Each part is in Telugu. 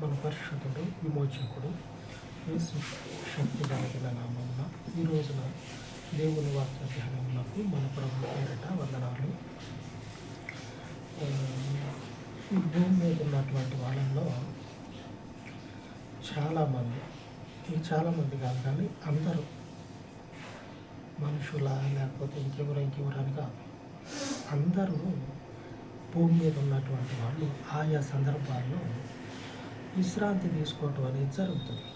మన పరిశుద్ధుడు విమోచకుడు యేసు శక్తి కలిగిన నామమున ఈ రోజున దేవుని వాక్య ధ్యానములకు మన ప్రభు పేరిట వందనాలు. ఈ భూమి మీద ఉన్నటువంటి వాళ్ళల్లో చాలామంది ఈ చాలామంది కాదు కానీ అందరూ మనుషుల లేకపోతే ఇంకెవరు అని కాదు అందరూ భూమి మీద ఉన్నటువంటి వాళ్ళు ఆయా సందర్భాల్లో విశ్రాంతి తీసుకోవటం అనేది జరుగుతుంది.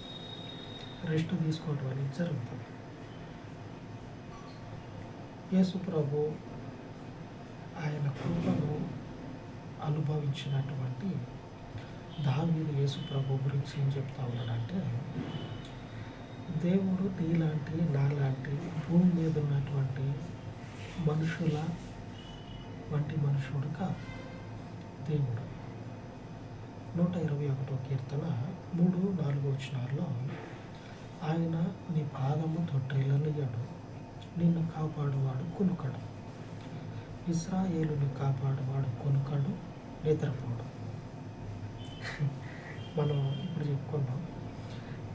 రెస్ట్ తీసుకోవటం అనేది జరుగుతుంది. యేసు ప్రభు ఆయన కృపను అనుభవించినటువంటి దావీదు యేసు ప్రభు గురించి ఏం చెప్తా ఉన్నాడంటే దేవుడు నీలాంటి నాలాంటి భూమి మీద ఉన్నటువంటి మనుషుల వంటి మనుషుడు కాదు దేవుడు. నూట ఇరవై ఒకటో కీర్తన మూడు నాలుగు వచ్చినాల్లో ఆయన నీ పాదము తొట్టిల్లనియడు నిన్ను కాపాడువాడు కొనుకడు. ఇస్రాయేలును కాపాడువాడు కొనుకడు నిద్రపోడు. మనం ఇప్పుడు చెప్పుకున్నాం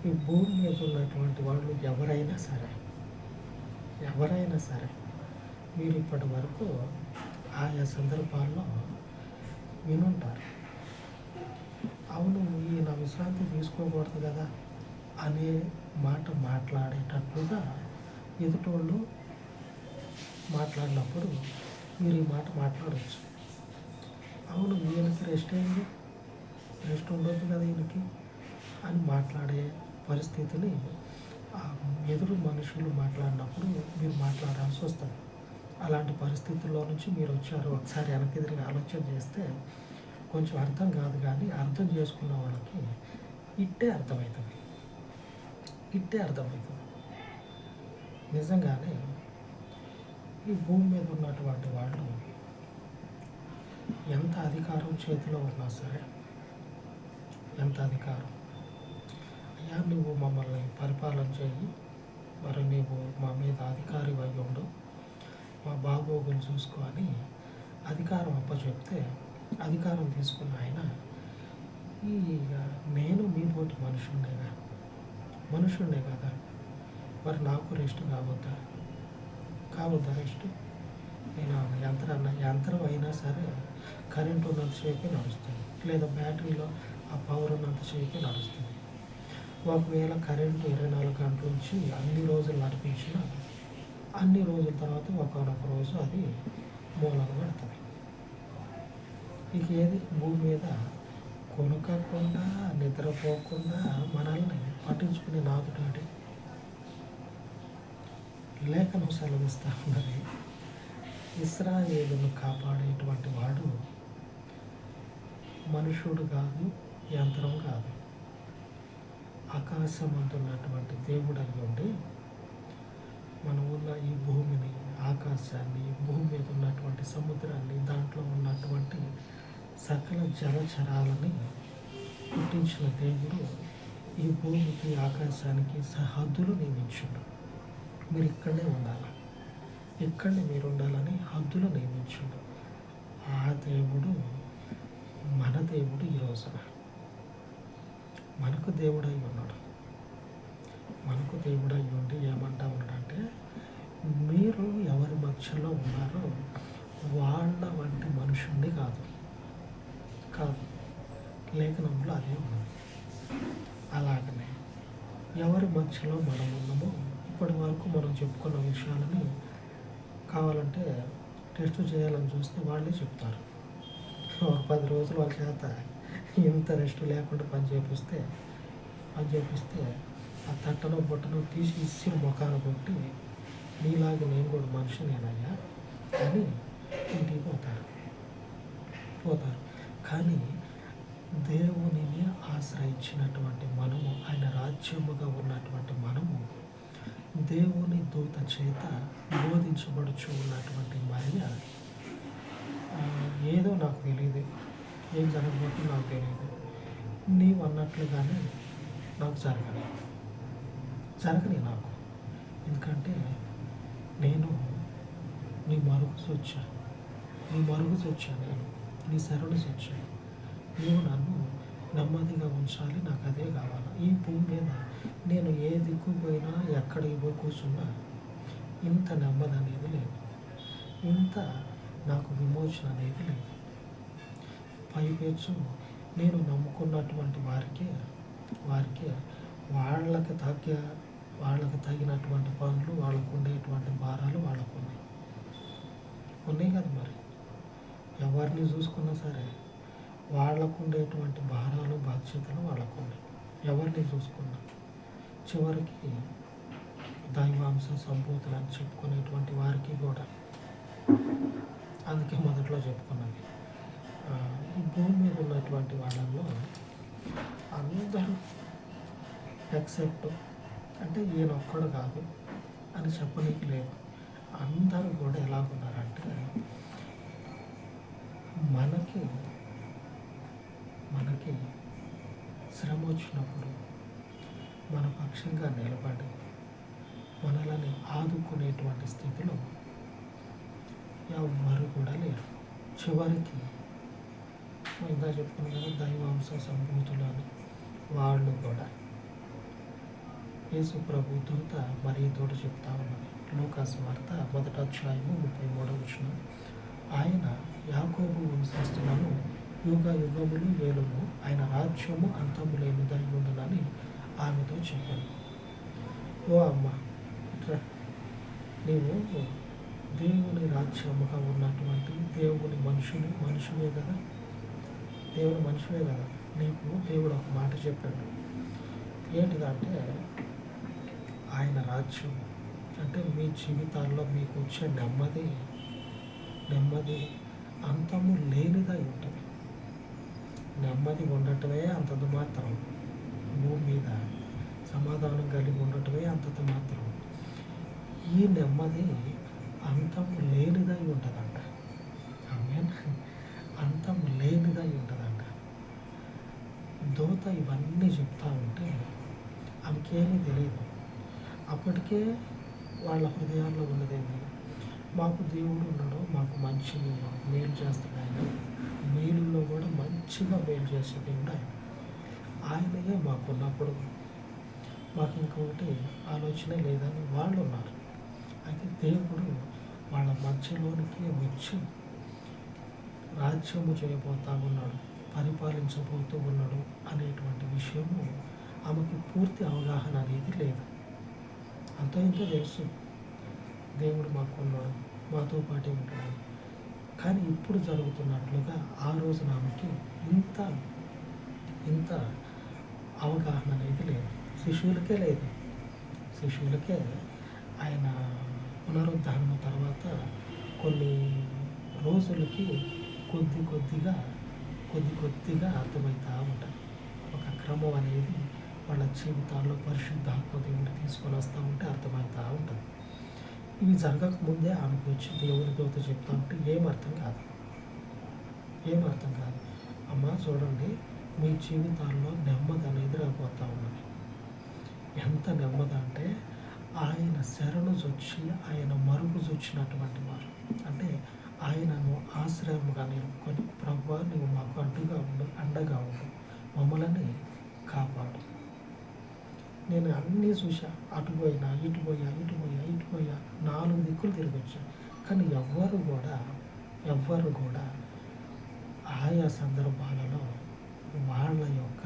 ఈ భూమి మీద ఉన్నటువంటి వాళ్ళు ఎవరైనా సరే ఎవరైనా సరే మీరు ఇప్పటి వరకు ఆయా సందర్భాల్లో వినుంటారు. అవును ఈయన విశ్రాంతి తీసుకోకూడదు కదా అనే మాట మాట్లాడేటట్లుగా ఎదుటోళ్ళు మాట్లాడినప్పుడు మీరు ఈ మాట మాట్లాడవచ్చు అవును ఈయనకి రెస్ట్ అయింది. రెస్ట్ ఉండొద్దు కదా ఈయనకి అని మాట్లాడే పరిస్థితిని ఎదురు మనుషులు మాట్లాడినప్పుడు మీరు మాట్లాడాల్సి వస్తుంది. అలాంటి పరిస్థితుల్లో నుంచి మీరు వచ్చారు. ఒకసారి వెనక్కి తిరిగి ఆలోచన చేస్తే కొంచెం అర్థం కాదు కానీ అర్థం చేసుకున్న వాళ్ళకి ఇట్టే అర్థమవుతుంది. ఇట్టే అర్థమవుతుంది. నిజంగానే ఈ భూమి మీద ఉన్నటువంటి వాళ్ళు ఎంత అధికారం చేతిలో ఉన్నా సరే ఎంత అధికారం? అయ్యా నువ్వు మమ్మల్ని పరిపాలన చేయి మరి నీవు మా మీద అధికారి అయి ఉండు మా బాగోగులు చూసుకో అని అధికారం అప్పచెప్తే అధికారం తీసుకున్న ఆయన ఈ నేను మీతోటి మనుషుండేగా మనుషుండే కదా మరి నాకు రెస్ట్ కావద్దా కావద్దా రెస్ట్ నేను యంత్రాన్ని యంత్రం అయినా సరే కరెంట్ ఉన్నంతసేపే నడుస్తుంది. లేదా బ్యాటరీలో ఆ పవర్ ఉన్నంతసేపే నడుస్తుంది. ఒకవేళ కరెంటు ఇరవై నాలుగు గంటల నుంచి అన్ని రోజులు నడిపించిన అన్ని రోజుల తర్వాత ఒకనొక రోజు అది మూలన పడుతుంది ఇక ఏది భూమి మీద కొనుక్కకుండా నిద్రపోకుండా మనల్ని పట్టించుకునే నాదుడాడి లేఖనం సెలవిస్తా ఉన్నది. ఇస్రాయేలును కాపాడేటువంటి వాడు మనుషుడు కాదు యంత్రం కాదు. ఆకాశం అంటున్నటువంటి దేవుడు అయి ఉండి మనం ఉన్న ఈ భూమిని ఆకాశాన్ని ఈ భూమి మీద ఉన్నటువంటి సముద్రాన్ని దాంట్లో ఉన్నటువంటి సకల జలచరాలని పుట్టించిన దేవుడు ఈ భూమికి ఆకాశానికి సహద్దులు నియమించుడు. మీరు ఇక్కడనే ఉండాలి. ఇక్కడనే మీరు ఉండాలని హద్దులు నియమించుడు. ఆ దేవుడు మన దేవుడు ఈ రోజున. మనకు దేవుడై ఉన్నాడు. మనకు దేవుడై ఉండి ఏమంటా ఉన్నాడంటే మీరు ఎవరి మధ్యలో ఉన్నారో వాళ్ళ వంటి మనుషుణ్ణి కాదు కాదు. లేఖనంలో అదే ఉన్నది. అలాగనే ఎవరి మధ్యలో మనం ఉన్నామో ఇప్పటి వరకు మనం చెప్పుకున్న విషయాలని కావాలంటే టెస్ట్ చేయాలని చూస్తే వాళ్ళే చెప్తారు. ఒక పది రోజులు వాళ్ళ చేత ఇంత రెస్ట్ లేకుండా పని చేపిస్తే పని చేపిస్తే ఆ తట్టను బుట్టను తీసి ఇచ్చి ముఖాన కొట్టి నీలాగా నేను కూడా మనిషినేనయ్యా అని ఇంటికి పోతారు. పోతారు. కానీ దేవునిని ఆశ్రయించినటువంటి మనము ఆయన రాజ్యముగా ఉన్నటువంటి మనము దేవుని దూత చేత బోధించబడుచు ఉన్నటువంటి మరియ ఏదో నాకు తెలియదు ఏం జరగబోతుందో నాకు తెలియదు నీవు అన్నట్లుగానే నాకు జరగలేదు జరగని నాకు. ఎందుకంటే నేను నీ మరుగుసు వచ్చా నీ మరుగుసు నేను. నీ శరణుసు నీవు నన్ను నెమ్మదిగా ఉంచాలి నాకు అదే కావాలి. ఈ భూమి మీద నేను ఏ దిక్కు పోయినా ఎక్కడికి పోయి కూర్చున్నా ఇంత నెమ్మది అనేది లేదు. ఇంత నాకు విమోచన అనేది లేదు. పైపెచ్చు నేను నమ్ముకున్నటువంటి వారికి వారికి వాళ్ళకి తగ్గ వాళ్ళకి తగినటువంటి పనులు వాళ్ళకు ఉండేటువంటి భారాలు వాళ్ళకు ఉన్నాయి. ఉన్నాయి కదా మరి. ఎవరిని చూసుకున్నా సరే. వాళ్ళకు ఉండేటువంటి భారాలు బాధ్యతలు వాళ్ళకు ఉన్నాయి ఎవరిని చూసుకున్నా చివరికి దైవాంశ సంభూతులు అని చెప్పుకునేటువంటి వారికి కూడా. అందుకే మొదట్లో చెప్పుకున్నది. ఈ భూమి మీద ఉన్నటువంటి వాళ్ళల్లో అందరూ ఎక్సెప్ట్ అంటే ఈయన ఒక్కడు కాదు అని చెప్పనీకి లేదు. అందరూ కూడా ఎలా ఉన్నారంటే మనకి శ్రమ వచ్చినప్పుడు మన పక్షంగా నిలబడి మనలని ఆదుకునేటువంటి స్థితిలో ఎవ్వరు కూడా లేరు. చివరికి ఇందా చెప్పుకున్నాం కదా దైవాంశ సంభూతులు అని వాళ్ళు కూడా. యేసు ప్రభు దూత మరీ తోట చెప్తా ఉన్నది. లోకాసు వార్త మొదట అధ్యాయము ముప్పై మూడవ వచ్చిన ఆయన యాకోబు వంశస్థులను యుగ యుగములు వేలును ఆయన రాజ్యము అంతము లేనిదై ఉండునని ఆమెతో చెప్పాను ఓ అమ్మ నీవు దేవుని రాజ్యముగా ఉన్నటువంటి దేవుని మనుషులు మనుషులే కదా? దేవుని మనుషులే కదా? నీకు దేవుడు ఒక మాట చెప్పాడు. ఏంటిదంటే ఆయన రాజ్యం అంటే మీ జీవితాల్లో మీకు వచ్చే నెమ్మది నెమ్మది అంతము లేనిదై ఉంటుంది. నెమ్మది ఉండటమే అంతంత మాత్రం. భూమి మీద సమాధానం కలిగి ఉండటమే అంతంత మాత్రం. ఈ నెమ్మది అంతము లేనిదై ఉంటుందంట. ఆమె అంతం లేనిదై ఉంటుందంట. దోత ఇవన్నీ చెప్తా ఉంటే ఆమెకేమీ తెలియదు అప్పటికే వాళ్ళ హృదయాల్లో ఉన్నదేంటి మాకు దేవుడు ఉన్నాడు మాకు మంచి మేలు చేస్తాడు ఆయన మేలుల్లో కూడా మంచిగా మేలు చేసే దేవుడు ఆయన. ఆయనగా మాకున్నప్పుడు. మాకు ఇంకొకటి ఆలోచన లేదని వాళ్ళు ఉన్నారు అయితే దేవుడు వాళ్ళ మధ్యలోనికి వచ్చి రాజ్యము చేయబోతా ఉన్నాడు పరిపాలించబోతూ ఉన్నాడు అనేటువంటి విషయము ఆమెకి పూర్తి అవగాహన అనేది లేదు. అంత ఇంత తెలుసు. దేవుడు మాకు ఉన్నాడు మాతో పాటే ఉంటాడు కానీ ఇప్పుడు జరుగుతున్నట్లుగా ఆ రోజున ఆమెకి ఇంత ఇంత అవగాహన అనేది లేదు. శిశువులకే లేదు. శిశువులకే ఆయన పునరుద్ధరణ తర్వాత కొన్ని రోజులకి కొద్ది కొద్దిగా కొద్ది కొద్దిగా అర్థమవుతూ ఉంటుంది. ఒక క్రమం అనేది వాళ్ళ జీవితాల్లో పరిశుద్ధాత్మ దేవుడు తీసుకొని వస్తూ ఉంటే అర్థమవుతూ ఉంటుంది. ఇవి జరగకముందే ఆమెకు వచ్చి దేవుని దోత చెప్తా ఉంటే ఏం అర్థం కాదు. ఏం అర్థం కాదు. అమ్మ చూడండి మీ జీవితాల్లో నెమ్మది అనేది రాబోతూ ఉన్నది. ఎంత నెమ్మది అంటే ఆయన శరణు చొచ్చి ఆయన మరుగు చొచ్చినటువంటి వారు. అంటే ఆయనను ఆశ్రయముగా నిలుపుకొని ప్రభు నువ్వు మాకు అడ్డుగా ఉండు అండగా ఉండు మమ్మల్ని కాపాడు. నేను అన్నీ చూసా అటు పోయినా ఇటు పోయా ఇటు పోయా ఇటు నాలుగు దిక్కులు తిరగచ్చు కానీ ఎవ్వరు కూడా ఎవ్వరు కూడా ఆయా సందర్భాలలో వాళ్ళ యొక్క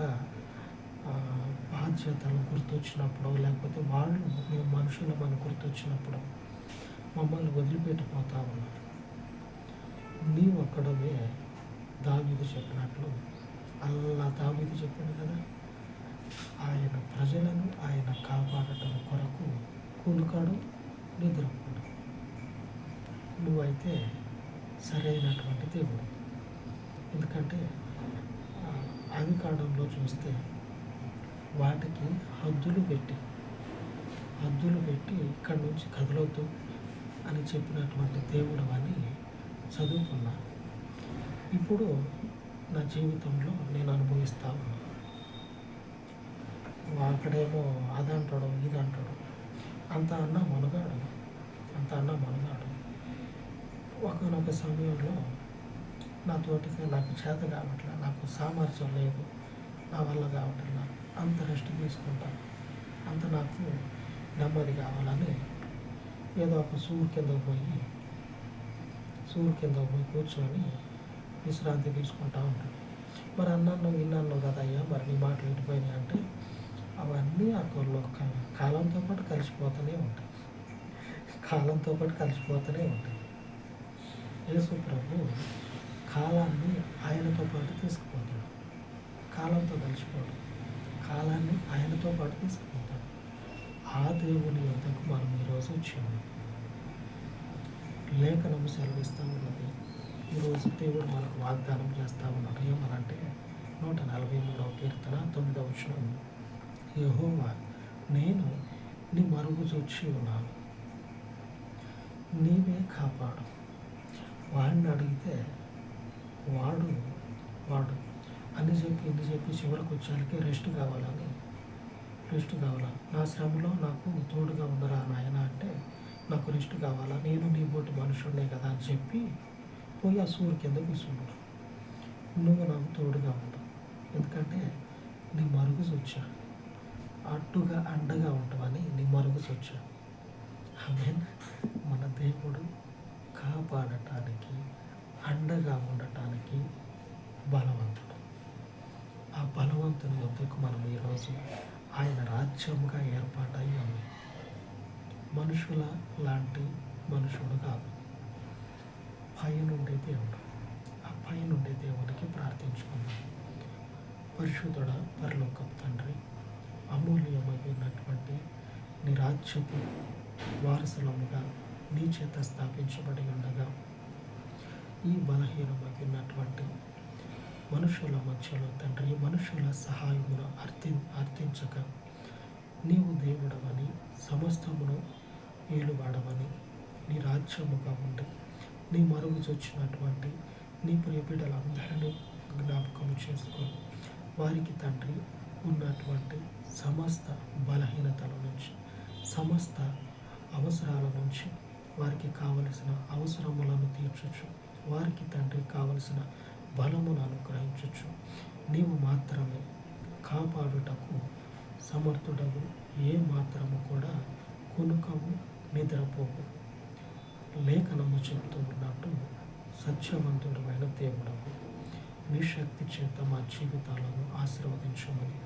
బాధ్యతలు గుర్తొచ్చినప్పుడు లేకపోతే వాళ్ళు మేము మనుషులమని గుర్తొచ్చినప్పుడు మమ్మల్ని వదిలిపెట్టిపోతా ఉన్నారు. నీవు అక్కడవే దావీదు చెప్పినట్లు అల్లా దావీదు చెప్పాడు కదా? ఆయన ప్రజలను ఆయన కాపాడటం కొరకు కూలుకాడు నిద్రపోడు. నువ్వైతే సరైనటువంటి దేవుడు. ఎందుకంటే ఆ, చూస్తే వాటికి హద్దులు పెట్టి హద్దులు పెట్టి ఇక్కడి నుంచి కదలొద్దు అని చెప్పినటువంటి దేవుడు అని చదువుకున్నా ఇప్పుడు నా జీవితంలో నేను అనుభవిస్తా అక్కడేమో అది అంటాడు ఇది అంటాడు అంత అన్న మనగాడు. అంత అన్న మనగాడు. ఒకనొక సమయంలో నా తోటికి నాకు చేత కావట్లే నాకు సామర్థ్యం లేదు నా వల్ల కావట్లా అంత రెస్ట్ తీసుకుంటాను అంత నాకు నెమ్మది కావాలని ఏదో ఒక సూరు కింద పోయి సూరు కింద పోయి కూర్చొని విశ్రాంతి తీసుకుంటా ఉంటాను. మరి అన్నాను విన్నాను కదా అయ్యా మరి నీ మాటలు ఎటుపోయినాయి అంటే అవన్నీ అక్కర్లో కాలంతో పాటు కలిసిపోతూనే ఉంటాయి. కాలంతో పాటు కలిసిపోతూనే ఉంటాయి. యేసు ప్రభు కాలాన్ని ఆయనతో పాటు తీసుకుపోతాడు. కాలంతో కలిసిపోడు. కాలాన్ని ఆయనతో పాటు తీసుకుపోతాడు. ఆ దేవుని వద్దకు మనం ఈరోజు వచ్చాము లేఖనం సెలవిస్తూ ఉన్నది. ఈరోజు దేవుడు మనకు వాగ్దానం చేస్తూ ఉన్నాడు ఏమనంటే నూట నలభై మూడవ కీర్తన తొమ్మిదవ వచనం యహోవా నేను నీ మరుగు చూచి ఉన్నాను. నీవే కాపాడు. వాడిని అడిగితే వాడు వాడు అని చెప్పి ఎందుకు చెప్పి చివరికి వచ్చేసరికి రెస్ట్ కావాలని రెస్ట్ కావాలా? నా శ్రమలో నాకు తోడుగా ఉందరా నాయన అంటే నాకు రెస్ట్ కావాలా? నేను నీ బోటి మనుషుడే కదా అని చెప్పి పోయి ఆ సూర్యు కింద కూర్చున్నాడు నువ్వు నాకు తోడుగా ఉండు. ఎందుకంటే నీ మరుగు వచ్చా అడ్డుగా అండగా ఉంటామని నీ మరుగు మన దేవుడు కాపాడటానికి అండగా ఉండటానికి బలవంతుడు. ఆ బలవంతుని వద్దకు మనం ఈరోజు ఆయన రాజ్యంగా ఏర్పాటయ్యాము మనుషుల లాంటి మనుషుడు కాదు. పైనుండే దేవుడు. ఆ పైనుండే దేవునికి ప్రార్థించుకున్నాం పరిశుద్ధుడ పరలోకపు తండ్రి అమూల్యమైనటువంటి నీ రాజ్యపు వారసులముగా నీ చేత స్థాపించబడి ఉండగా ఈ బలహీనమైనటువంటి మనుషుల మధ్యలో తండ్రి మనుషుల సహాయమును అర్థి అర్థించక నీవు దేవుడవని సమస్తమును ఏలువాడవని నీ రాజ్యముగా ఉండి నీ మరుగు చొచ్చినటువంటి నీ ప్రియబిడ్డలందరినీ జ్ఞాపకం చేసుకొని వారికి తండ్రి ఉన్నటువంటి సమస్త బలహీనతల నుంచి సమస్త అవసరాల నుంచి వారికి కావలసిన అవసరములను తీర్చచ్చు వారికి తండ్రి కావలసిన బలమును అనుగ్రహించచ్చు నీవు మాత్రమే కాపాడుటకు సమర్థుడవు ఏ మాత్రము కూడా కొనుకము నిద్రపోవు. లేఖనము చెబుతూ ఉన్నట్టు సత్యవంతుడమైన దేవుడవు. మీ శక్తి చేత మా జీవితాలను ఆశీర్వదించమని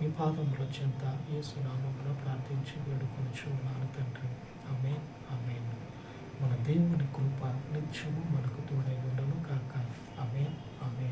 మీ పాదముల చెంత ఏ ప్రార్థించి వేడుకొని ఉన్నాను తండ్రి. ఆమె ఆమె మన దేవుని కృప నిత్యము మనకు తోడై ఉండను కాక ఆమె ఆమె